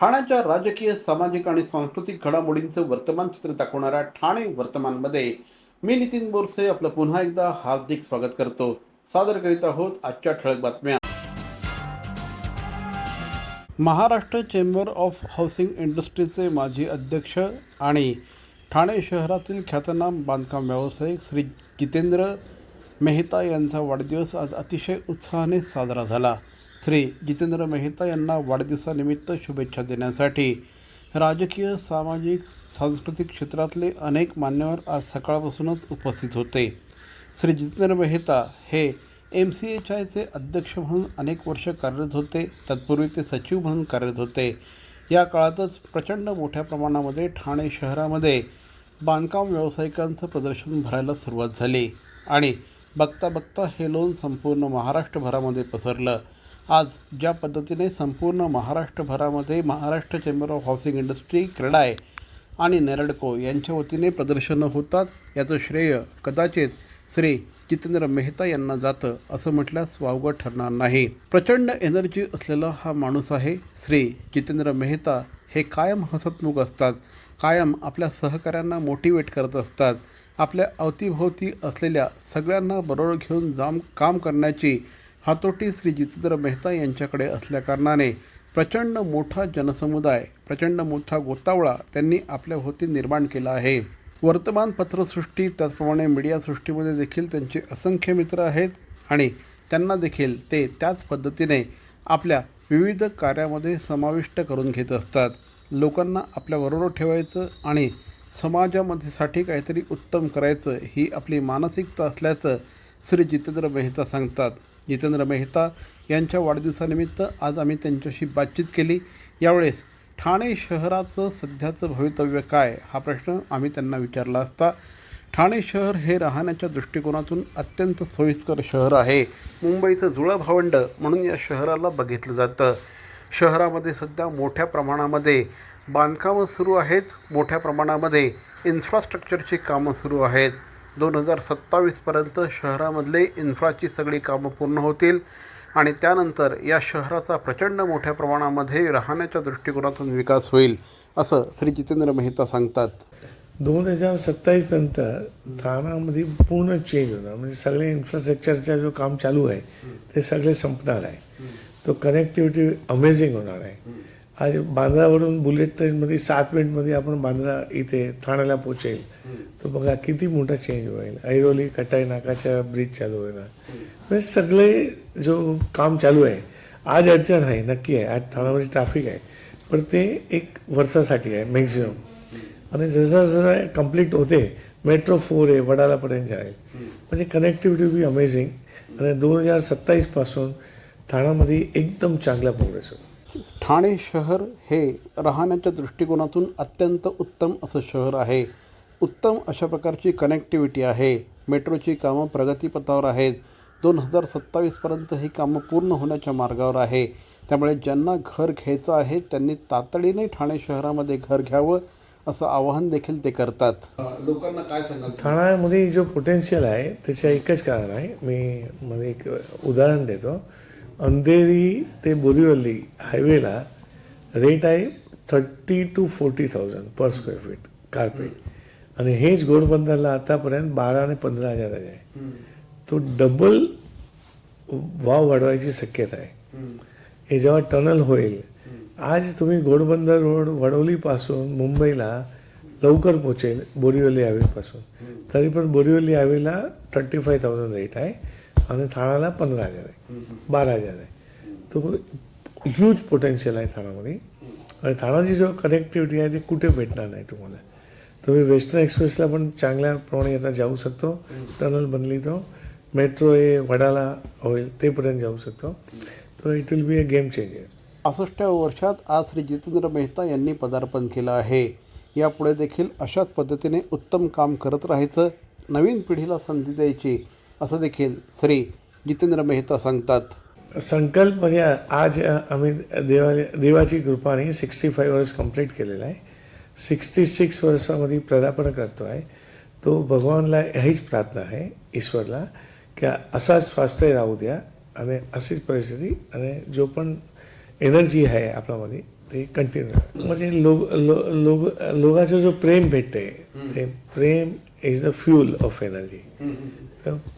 ठाण्याच्या राजकीय सामाजिक आणि सांस्कृतिक घडामोडींचं वर्तमान चित्र दाखवणाऱ्या ठाणे वर्तमानमध्ये मी नितीन बोरसे आपलं पुन्हा एकदा हार्दिक स्वागत करतो. सादर करीत आहोत आजच्या ठळक बातम्या. महाराष्ट्र चेंबर ऑफ हाऊसिंग इंडस्ट्रीचे माजी अध्यक्ष आणि ठाणे शहरातील ख्यातनाम बांधकाम व्यावसायिक श्री जितेंद्र मेहता यांचा वाढदिवस आज अतिशय उत्साहाने साजरा झाला. श्री जितेंद्र मेहता यांना वाढदिवसानिमित्त शुभेच्छा देण्यासाठी राजकीय सामाजिक सांस्कृतिक क्षेत्रातले अनेक मान्यवर आज सकाळपासूनच उपस्थित होते. श्री जितेंद्र मेहता हे एम सी एच आयचे अध्यक्ष म्हणून अनेक वर्ष कार्यरत होते. तत्पूर्वी ते सचिव म्हणून कार्यरत होते. या काळातच प्रचंड मोठ्या प्रमाणामध्ये ठाणे शहरामध्ये बांधकाम व्यावसायिकांचं प्रदर्शन भरायला सुरुवात झाली आणि बघता बघता हे लोन संपूर्ण महाराष्ट्रभरामध्ये पसरलं. आज ज्या पद्धतीने संपूर्ण महाराष्ट्रभरामध्ये Maharashtra chamber of housing industry CREDAI आणि नेरडको यांच्या वतीने प्रदर्शनं होतात याचं श्रेय कदाचित श्री जितेंद्र मेहता यांना जातं असं म्हटल्यास वावगं ठरणार नाही. प्रचंड एनर्जी असलेला हा माणूस आहे श्री जितेंद्र मेहता. हे कायम हसतमुख असतात कायम आपल्या सहकाऱ्यांना मोटिवेट करत असतात. आपल्या अवतीभोवती असलेल्या सगळ्यांना बरोबर घेऊन जाम काम करण्याची हातोटी श्री जितेंद्र मेहता यांच्याकडे असल्याकारणाने प्रचंड मोठा जनसमुदाय प्रचंड मोठा गोतावळा त्यांनी आपल्या भोवती निर्माण केला आहे. वर्तमानपत्रसृष्टी त्याचप्रमाणे मीडियासृष्टीमध्ये देखील त्यांचे असंख्य मित्र आहेत आणि त्यांना देखील ते त्याच पद्धतीने आपल्या विविध कार्यामध्ये समाविष्ट करून घेत असतात. लोकांना आपल्याबरोबर ठेवायचं आणि समाजामध्ये साठी काहीतरी उत्तम करायचं ही आपली मानसिकता असल्याचं श्री जितेंद्र मेहता सांगतात. जितेंद्र मेहता यांच्या वाढदिवसानिमित्त आज आम्ही त्यांच्याशी बातचीत केली. यावेळेस ठाणे शहराचं सध्याचं भवितव्य काय हा प्रश्न आम्ही त्यांना विचारला असता. ठाणे शहर हे राहण्याच्या दृष्टिकोनातून अत्यंत सोयीस्कर शहर आहे. मुंबईचं जुळं भावंड म्हणून या शहराला बघितलं जातं. शहरामध्ये सध्या मोठ्या प्रमाणामध्ये बांधकामं सुरू आहेत. मोठ्या प्रमाणामध्ये इन्फ्रास्ट्रक्चरची कामं सुरू आहेत. दोन हजार सत्तावीसपर्यंत शहरामधले इन्फ्राची सगळी कामं पूर्ण होतील आणि त्यानंतर या शहराचा प्रचंड मोठ्या प्रमाणामध्ये राहण्याच्या दृष्टिकोनातून विकास होईल असं श्री जितेंद्र मेहता सांगतात. दोन हजार सत्तावीस नंतर ठाण्यामध्ये पूर्ण चेंज होणार. म्हणजे सगळे इन्फ्रास्ट्रक्चरचा जो काम चालू आहे ते सगळे संपणार आहे. तो कनेक्टिव्हिटी अमेझिंग होणार आहे. आज बांद्रावरून बुलेट ट्रेनमध्ये सात मिनिटमध्ये आपण बांद्रा इथे ठाण्याला पोचेल तर बघा किती मोठा चेंज होईल. ऐरोली कटाई नाकाच्या ब्रिज चालू होणार म्हणजे सगळे जो काम चालू आहे आज अडचण आहे नक्की आहे. आज ठाण्यामध्ये ट्रॅफिक आहे. पण ते एक वर्षासाठी आहे मॅक्झिमम आणि जसं जसं कंप्लीट होते मेट्रो फोर आहे वडालापर्यंत जाईल. म्हणजे कनेक्टिव्हिटी बी अमेझिंग आणि दोन हजार सत्तावीसपासून ठाण्यामध्ये एकदम चांगला प्रोग्रेस होईल. ठाणे शहर हे राहण्याच्या दृष्टिकोनातून अत्यंत उत्तम असं शहर आहे. उत्तम अशा प्रकारची कनेक्टिव्हिटी आहे. मेट्रोची कामं प्रगतीपथावर आहेत. दोन हजार सत्तावीसपर्यंत ही कामं पूर्ण होण्याच्या मार्गावर आहे. त्यामुळे ज्यांना घर घ्यायचं आहे त्यांनी तातडीने ठाणे शहरामध्ये घर घ्यावं असं आवाहन देखील ते करतात. लोकांना काय सांगाल? ठाण्यामध्ये जो पोटेन्शियल आहे त्याचं एकच कारण आहे. मी म्हणजे एक उदाहरण देतो. अंधेरी ते बोरीवली हायवेला रेट आहे thirty two forty thousand per square feet carpet आणि हेच घोडबंदरला आतापर्यंत बारा आणि पंधरा हजाराचे आहे. तो डबल वाव वाढवायची शक्यता आहे. हे जेव्हा टनल होईल आज तुम्ही घोडबंदर रोड वडवलीपासून मुंबईला लवकर पोचेल बोरिवली हायवेपासून. तरी पण बोरिवली हायवेला थर्टी फाय थाउजंड रेट आहे. आणि ठाण्याला पंधरा हजार आहे बारा हजार आहे. तो ह्यूज पोटेन्शियल आहे ठाण्यामध्ये आणि ठाण्याची जो कनेक्टिव्हिटी आहे ती कुठे भेटणार नाही तुम्हाला. तुम्ही वेस्टर्न एक्सप्रेसला पण चांगल्या प्रमाणे आता जाऊ शकतो. टनल बनली तो. मेट्रो हे वडाला होईल तेपर्यंत जाऊ शकतो. तो it will be a game changer पासष्टाव्या वर्षात आज श्री जितेंद्र मेहता यांनी पदार्पण केलं आहे. यापुढे देखील अशाच पद्धतीने उत्तम काम करत राहायचं नवीन पिढीला संधी द्यायची. असं देखील श्री जितेंद्र मेहता सांगतात. संकल्प म्हणजे आज आम्ही देवा देवाची कृपाने सिक्स्टी फाईव्ह वर्ष कंप्लीट केलेला आहे. सिक्स्टी सिक्स वर्षामध्ये पदार्पण करतो आहे तो भगवानला हीच प्रार्थना आहे ईश्वरला की असाच स्वास्थ्य राहू द्या आणि अशीच परिस्थिती आणि जो पण एनर्जी आहे आपल्यामध्ये ते कंटिन्यू म्हणजे लोक लो लोक लोकांचं जो प्रेम भेटते ते प्रेम is the fuel of energy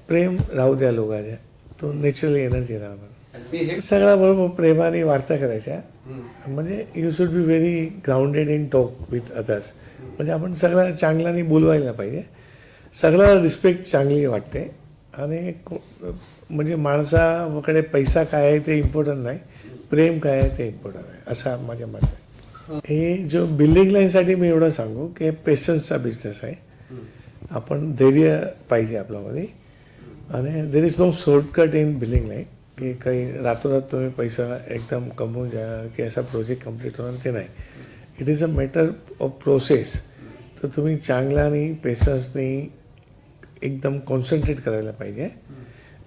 प्रेम राहू द्या लोकांच्या. तो नॅचरली एनर्जी राहणार सगळ्या बरोबर प्रेमाने वार्ता करायच्या. म्हणजे you should be very grounded in talk with others म्हणजे आपण सगळ्या चांगल्याने बोलवायला पाहिजे. सगळ्याला रिस्पेक्ट चांगली वाटते. आणि म्हणजे माणसाकडे पैसा काय आहे ते इम्पॉर्टंट नाही. प्रेम काय आहे ते इम्पॉर्टंट आहे असं माझ्या मत आहे. हे जो बिल्डिंग लाईनसाठी मी एवढं सांगू की पेशन्सचा बिझनेस आहे. आपण धैर्य पाहिजे आपल्यामध्ये. आणि there is no shortcut in building line की काही रातोरात तुम्ही पैसा एकदम कमवून जाणार की असा प्रोजेक्ट कंप्लीट होणार ते नाही. It is a matter of process तर तुम्ही चांगल्याने पेशन्सनी एकदम कॉन्सन्ट्रेट करायला पाहिजे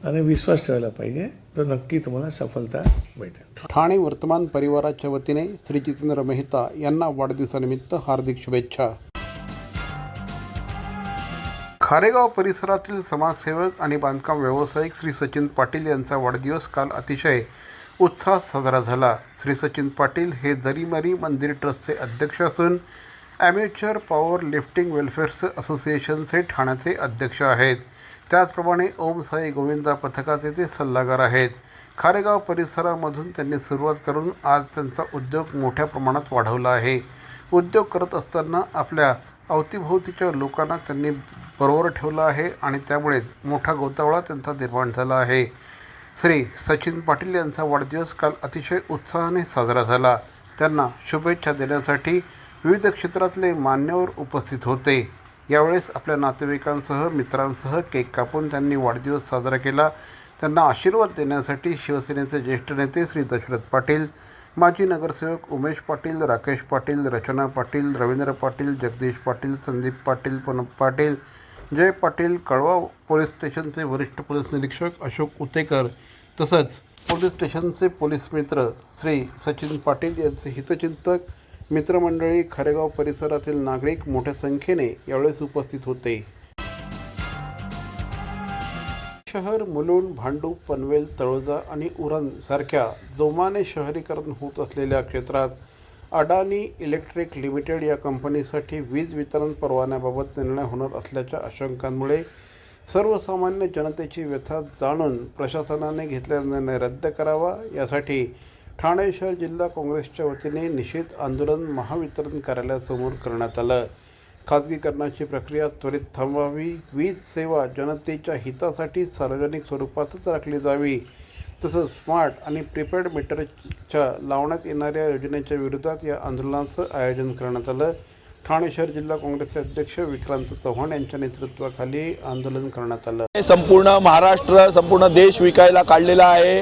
आणि विश्वास ठेवायला पाहिजे. तर नक्की तुम्हाला सफलता भेटेल. ठाणे वर्तमान परिवाराच्या वतीने श्री जितेंद्र मेहता यांना वाढदिवसानिमित्त हार्दिक शुभेच्छा. खारेगाव परिसरातील समाजसेवक आणि बांधकाम व्यावसायिक श्री सचिन पाटील यांचा वाढदिवस काल अतिशय उत्साहात साजरा झाला. श्री सचिन पाटील हे जरीमरी मंदिर ट्रस्टचे अध्यक्ष असून ॲमेचर पॉवर लिफ्टिंग वेलफेअर असोसिएशनचे ठाण्याचे अध्यक्ष आहेत. त्याचप्रमाणे ओम साई गोविंदा पथकाचे ते सल्लागार आहेत. खारेगाव परिसरामधून त्यांनी सुरुवात करून आज त्यांचा उद्योग मोठ्या प्रमाणात वाढवला आहे. उद्योग करत असताना आपल्या अवतीभोवतीच्या लोकांना त्यांनी बरोबर ठेवलं आहे आणि त्यामुळेच मोठा गोतावळा त्यांचा निर्माण झाला आहे. श्री सचिन पाटील यांचा वाढदिवस काल अतिशय उत्साहाने साजरा झाला. त्यांना शुभेच्छा देण्यासाठी विविध क्षेत्रातले मान्यवर उपस्थित होते. यावेळेस आपल्या नातेवाईकांसह मित्रांसह केक कापून त्यांनी वाढदिवस साजरा केला. त्यांना आशीर्वाद देण्यासाठी शिवसेनेचे ज्येष्ठ नेते श्री दशरथ पाटील माजी नगरसेवक उमेश पाटील राकेश पाटील रचना पाटील रवींद्र पाटील जगदीश पाटील संदीप पाटील पनप पाटील जय पाटील कळवा पोलीस स्टेशनचे वरिष्ठ पोलीस निरीक्षक अशोक उतेकर तसंच पोलीस स्टेशनचे पोलीस मित्र श्री सचिन पाटील यांचे हितचिंतक मित्रमंडळी खरेगाव परिसरातील नागरिक मोठ्या संख्येने यावेळेस उपस्थित होते. शहर मुलुंड भांडूप पनवेल तळोजा आणि उरण सारख्या जोमाने शहरीकरण होत असलेल्या क्षेत्रात अडानी इलेक्ट्रिक लिमिटेड या कंपनीसाठी वीज वितरण परवान्याबाबत निर्णय होणार असल्याच्या आशंकांमुळे सर्वसामान्य जनतेची व्यथा जाणून प्रशासनाने घेतलेला निर्णय रद्द करावा. यासाठी ठाणे शहर जिल्हा काँग्रेसच्या वतीने निषेध आंदोलन महावितरण कार्यालयासमोर करण्यात आलं. खाजगीकरणाची प्रक्रिया त्वरित थांबवावी वीज सेवा जनतेच्या हितासाठी सार्वजनिक स्वरूपातच राखली जावी. तसंच स्मार्ट आणि प्रीपेड मीटरच्या लावण्यात येणाऱ्या योजनेच्या विरोधात या आंदोलनाचं आयोजन करण्यात आलं. ठाणे शहर जिल्हा काँग्रेसचे अध्यक्ष विक्रांत चव्हाण यांच्या नेतृत्वाखाली आंदोलन करण्यात आलं. हे संपूर्ण महाराष्ट्र संपूर्ण देश विकायला काढलेला आहे.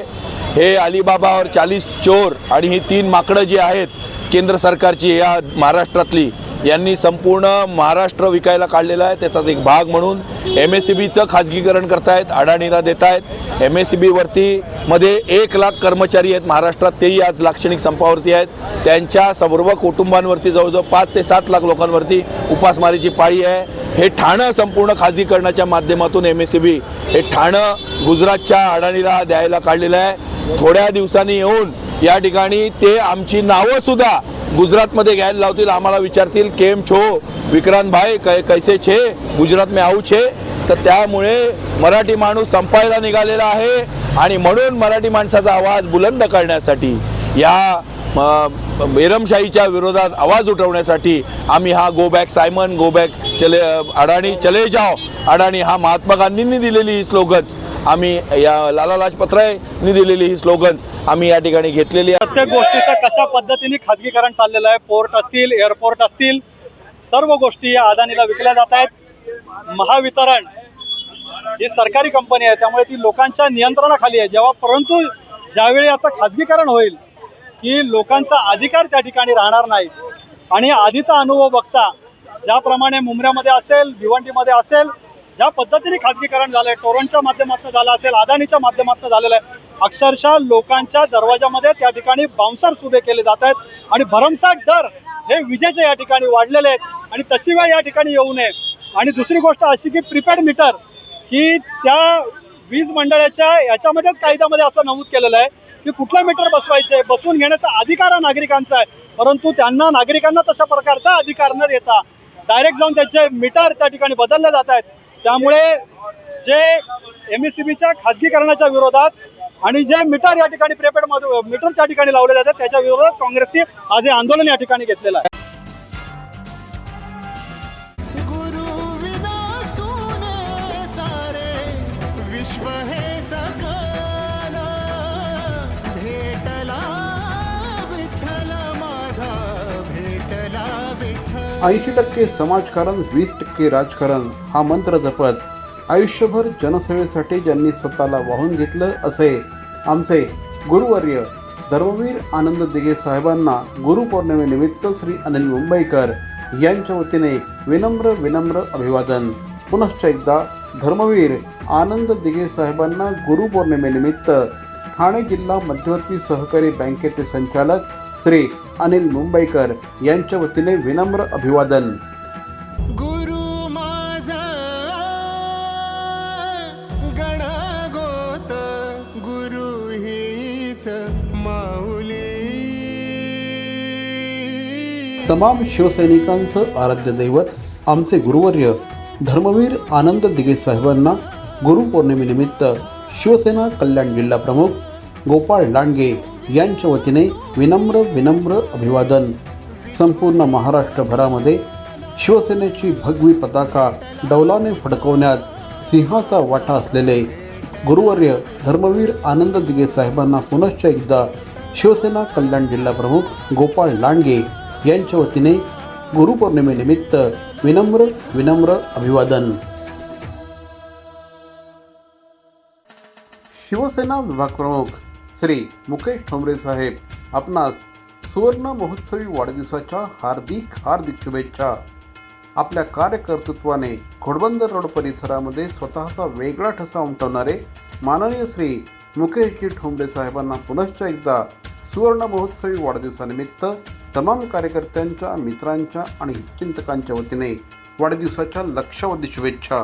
हे अलिबाबावर चाळीस चालीस चोर आणि ही तीन माकडं जी आहेत केंद्र सरकारची या महाराष्ट्रातली यांनी संपूर्ण महाराष्ट्र विकायला काढलेला आहे. त्याचाच एक भाग म्हणून एम एस सी बीचं खाजगीकरण करतायत अडाणीला देत आहेत एम एस सी बीवरती मध्ये एक लाख कर्मचारी आहेत. महाराष्ट्रात तेही आज लाक्षणिक संपावरती आहेत. त्यांच्या सर्व कुटुंबांवरती जवळजवळ पाच ते सात लाख लोकांवरती उपासमारीची पाळी आहे. हे ठाणं संपूर्ण खाजगीकरणाच्या माध्यमातून एम एस सी बी हे ठाणं गुजरातच्या अडाणीला द्यायला काढलेलं आहे. थोड्या दिवसांनी येऊन या ठिकाणी ते आमची नावं सुद्धा गुजरातमध्ये घ्यायला लावतील. आम्हाला विचारतील केम छो? विक्रांत भाई कै कैसे छे? गुजरात में आऊ छे? तर त्यामुळे मराठी माणूस संपायला निघालेला आहे. आणि म्हणून मराठी माणसाचा आवाज बुलंद करण्यासाठी या बेरमशाहीच्या विरोधात आवाज उठवण्यासाठी आम्ही हा go back Simon go back चले अडाणी चले जाओ. अडाणी हा महात्मा गांधींनी दिलेली ही स्लोगन्स आम्ही या लाला लाजपत रायनी दिलेली ही स्लोगन्स आम्ही या ठिकाणी घेतलेली आहे. प्रत्येक गोष्टीचं कशा पद्धतीने खाजगीकरण चाललेलं आहे? पोर्ट असतील एअरपोर्ट असतील सर्व गोष्टी या अदानीला विकल्या जात आहेत. महावितरण ही सरकारी कंपनी आहे त्यामुळे ती लोकांच्या नियंत्रणाखाली आहे. जेव्हा परंतु ज्यावेळी याचं खाजगीकरण होईल की लोकांचा अधिकार त्या ठिकाणी राहणार नाही. आणि आधीचा अनुभव बघता ज्याप्रमाणे मुंबऱ्यामध्ये असेल भिवंडीमध्ये असेल ज्या पद्धतीने खाजगीकरण झालंय टोरंटच्या माध्यमातून झालं असेल अदानीच्या माध्यमातून झालेलं आहे अक्षरशः लोकांच्या दरवाजामध्ये त्या ठिकाणी बाउन्सर्स उभे केले जात आहेत आणि भरमसाठ दर हे विजेचे या ठिकाणी वाढलेले आहेत आणि तशी वेळ या ठिकाणी येऊ नये. आणि दुसरी गोष्ट अशी की प्रीपेड मीटर की त्या वीज मंडळाच्या याच्यामध्येच कायद्यामध्ये असं नमूद केलेलं आहे की कुठलं मीटर बसवायचं आहे बसवून घेण्याचा अधिकार हा नागरिकांचा आहे. परंतु त्यांना नागरिकांना तशा प्रकारचा अधिकार न देता डायरेक्ट जाऊन त्याचे मीटर त्या ठिकाणी बदलले जात आहेत. त्यामुळे जे एम एस सी बीच्या खाजगीकरणाच्या विरोधात आणि जे मीटर या ठिकाणी प्रीपेड मीटर त्या ठिकाणी लावले जातात त्याच्या विरोधात काँग्रेसने आज हे आंदोलन या ठिकाणी घेतलेलं आहे. ऐंशी टक्के समाजकारण वीस टक्के राजकारण हा मंत्र जपत आयुष्यभर जनसेवेसाठी ज्यांनी स्वतःला वाहून घेतलं असे आमचे गुरुवर्य धर्मवीर आनंद दिगे साहेबांना गुरुपौर्णिमेनिमित्त श्री अनिल मुंबईकर यांच्या वतीने विनम्र विनम्र अभिवादन. पुनश्च एकदा धर्मवीर आनंद दिगे साहेबांना गुरुपौर्णिमेनिमित्त ठाणे जिल्हा मध्यवर्ती सहकारी बँकेचे संचालक श्री अनिल मुंबईकर यांच्या वतीने विनम्र अभिवादन. तमाम शिवसैनिकांचं आराध्य दैवत आमचे गुरुवर्य धर्मवीर आनंद दिगे साहेबांना गुरुपौर्णिमेनिमित्त शिवसेना कल्याण जिल्हा प्रमुख गोपाळ लांडगे यांच्या वतीने विनम्र विनम्र अभिवादन. संपूर्ण महाराष्ट्रभरामध्ये शिवसेनेची भगवी पताका डौलाने फडकवण्यात सिंहाचा वाटा असलेले गुरुवर्य धर्मवीर आनंद दिगे साहेबांना पुनश्च एकदा शिवसेना कल्याण जिल्हा प्रमुख गोपाळ लांडगे यांच्या वतीने गुरुपौर्णिमेनिमित्त विनम्र विनम्र अभिवादन. शिवसेना विभाग प्रमुख श्री मुकेश ठोंबरे साहेब. आपणास सुवर्ण महोत्सवी वाढदिवसाच्या हार्दिक हार्दिक शुभेच्छा. आपल्या कार्यकर्तृत्वाने घोडबंदर रोड परिसरामध्ये स्वतःचा वेगळा ठसा उमटवणारे माननीय श्री मुकेशजी ठोंबरे साहेबांना पुनश्च एकदा सुवर्ण महोत्सवी वाढदिवसानिमित्त तमाम कार्यकर्त्यांच्या मित्रांच्या आणि चिंतकांच्या वतीने वाढदिवसाच्या लक्षावधी शुभेच्छा.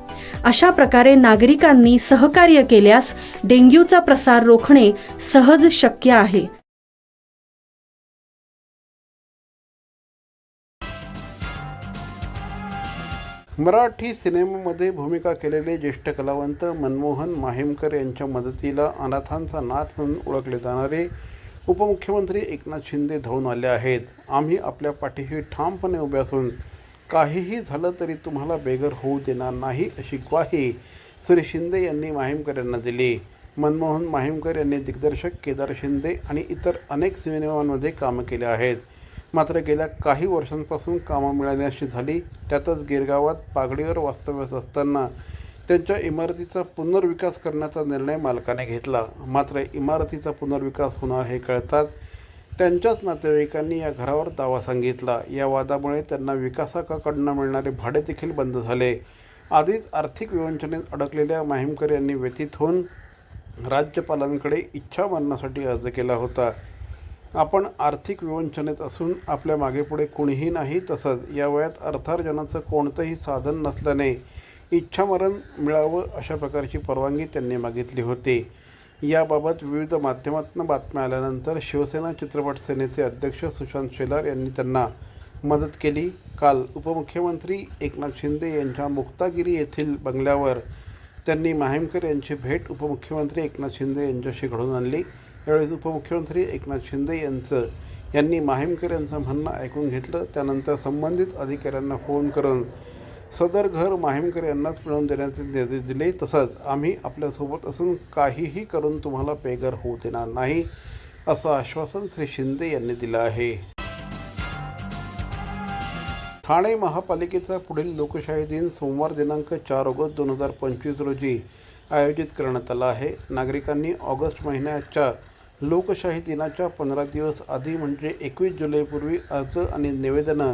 अशा प्रकारे नागरिकांनी सहकार्य केल्यास डेंग्यूचा प्रसार रोखणे सहज शक्य आहे. मराठी सिनेमामध्ये भूमिका केलेले ज्येष्ठ कलावंत मनमोहन माहेमकर यांच्या मदतीला अनाथांचा नाथ म्हणून ओळखले जाणारे उपमुख्यमंत्री एकनाथ शिंदे धावून आले आहेत. आम्ही आपल्या पाठीशी ठामपणे उभे असून काहीही झालं तरी तुम्हाला बेघर होऊ देणार नाही अशी ग्वाही श्री शिंदे यांनी माहीमकर यांना दिली. मनमोहन माहीमकर यांनी दिग्दर्शक केदार शिंदे आणि इतर अनेक सिनेमांमध्ये कामं केले आहेत. मात्र गेल्या काही वर्षांपासून कामं मिळाल्याशी झाली त्यातच गिरगावात पागडीवर वास्तव्यास असताना त्यांच्या इमारतीचा पुनर्विकास करण्याचा निर्णय मालकाने घेतला. मात्र इमारतीचा पुनर्विकास होणार हे कळताच त्यांच्याच नातेवाईकांनी या घरावर दावा सांगितला. या वादामुळे त्यांना विकासकाकडनं मिळणारे भाडे देखील बंद झाले. आधीच आर्थिक विवंचनेत अडकलेल्या माहीमकर यांनी व्यथित होऊन राज्यपालांकडे इच्छा मानण्यासाठी अर्ज केला होता. आपण आर्थिक विवंचनेत असून आपल्या मागेपुढे कुणीही नाही तसंच या वयात अर्थार्जनाचं कोणतंही साधन नसल्याने इच्छामरण मिळावं अशा प्रकारची परवानगी त्यांनी मागितली होती. याबाबत विविध माध्यमातून बातम्या आल्यानंतर शिवसेना चित्रपट सेनेचे अध्यक्ष सुशांत शेलार यांनी त्यांना मदत केली. काल उपमुख्यमंत्री एकनाथ शिंदे यांच्या मुक्तागिरी येथील बंगल्यावर त्यांनी माहीमकर यांची भेट उपमुख्यमंत्री एकनाथ शिंदे यांच्याशी घडवून आणली. यावेळी उपमुख्यमंत्री एकनाथ शिंदे यांचं यांनी माहीमकर यांचं म्हणणं ऐकून घेतलं. त्यानंतर संबंधित अधिकाऱ्यांना फोन करून सदर घर माहीमकर यांनाच मिळवून देण्याचे निर्देश दिले. तसंच आम्ही आपल्यासोबत असून काहीही करून तुम्हाला बेघर होऊ देणार नाही असं आश्वासन श्री शिंदे यांनी दिलं आहे. ठाणे महापालिकेचा पुढील लोकशाही दिन सोमवार दिनांक चार ऑगस्ट दोन हजार पंचवीस रोजी आयोजित करण्यात आला आहे. नागरिकांनी ऑगस्ट महिन्याच्या लोकशाही दिनाच्या पंधरा दिवस आधी म्हणजे एकवीस जुलैपूर्वी अर्ज आणि निवेदनं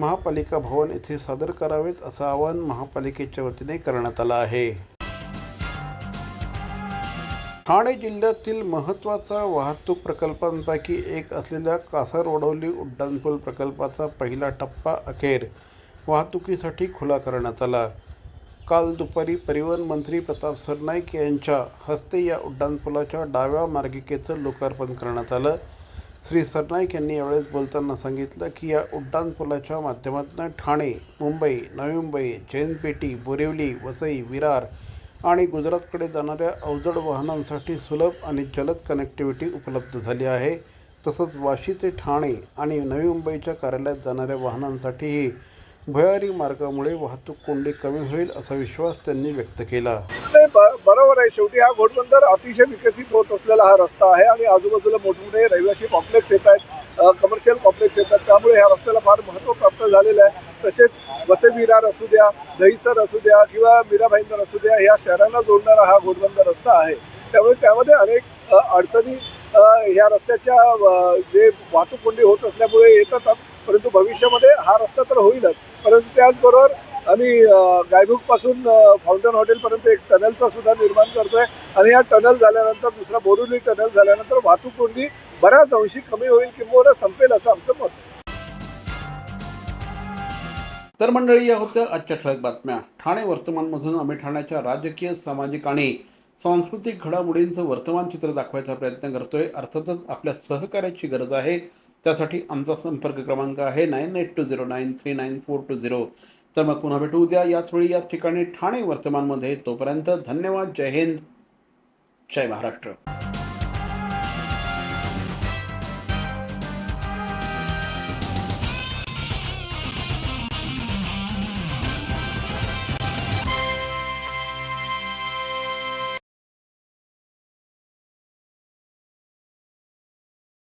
महापालिका भवन येथे सादर करावेत असं आवाहन महापालिकेच्या वतीने करण्यात आलं आहे. ठाणे जिल्ह्यातील महत्त्वाचा वाहतूक प्रकल्पांपैकी एक असलेल्या कासारवडवली उड्डाणपूल प्रकल्पाचा पहिला टप्पा अखेर वाहतुकीसाठी खुला करण्यात आला. काल दुपारी परिवहन मंत्री प्रताप सरनाईक यांच्या हस्ते या उड्डाणपुलाच्या डाव्या मार्गिकेचं लोकार्पण करण्यात आलं. श्री सरनाईक यांनी यावेळेस बोलताना सांगितलं की या उड्डाणपुलाच्या माध्यमातून ठाणे मुंबई नवी मुंबई जैनपेटी बोरिवली वसई विरार आणि गुजरातकडे जाणाऱ्या अवजड वाहनांसाठी सुलभ आणि जलद कनेक्टिव्हिटी उपलब्ध झाली आहे. तसंच वाशी ते ठाणे आणि नवी मुंबईच्या कार्यालयात जाणाऱ्या वाहनांसाठीही भयारी मार्गामुळे वाहतूक कोंडी कमी होईल असा विश्वास त्यांनी व्यक्त केला. ब- बरोबर आहे. शेवटी हा घोडबंदर अतिशय विकसित होत असलेला हा रस्ता आहे आणि आजूबाजूला मोठमोठे रहिवासी कॉम्प्लेक्स येत आहेत. कमर्शियल कॉम्प्लेक्स येतात त्यामुळे ह्या रस्त्याला फार महत्त्व प्राप्त झालेलं आहे. तसेच वसे विरार असू द्या दहिसर असू द्या किंवा मीरा भाईंदर असू द्या ह्या शहरांना जोडणारा हा घोडबंदर रस्ता आहे. त्यामुळे त्यामध्ये अनेक अडचणी ह्या रस्त्याच्या जे वाहतूक कोंडी होत असल्यामुळे येतात. परंतु भविष्यामध्ये हा रस्ता तर होईलच. परंतु त्याचबरोबर आम्ही गायबुकपासून फाउंटन हॉटेलपर्यंत एक टनलचा सुद्धा निर्माण करतोय. आणि या टनल झाल्यानंतर दुसरा बोरुली टनल झाल्यानंतर वाहतूक कोंडी बऱ्याच अंशी कमी होईल किंवा संपेल असं आमचं मत. तर मंडळी या होत्या आजच्या ठळक बातम्या. ठाणे वर्तमानमधून आम्ही ठाण्याच्या राजकीय सामाजिक आणि सांस्कृतिक घडामोडींचं वर्तमान चित्र दाखवायचा प्रयत्न करतोय. अर्थातच आपल्या सहकार्याची गरज आहे. त्यासाठी आमचा संपर्क क्रमांक आहे nine eight two zero nine three nine four two zero. तर मग पुन्हा भेटू उद्या. याच वेळी याच ठिकाणी ठाणे वर्तमानमध्ये. तोपर्यंत धन्यवाद. जय हिंद. जय महाराष्ट्र.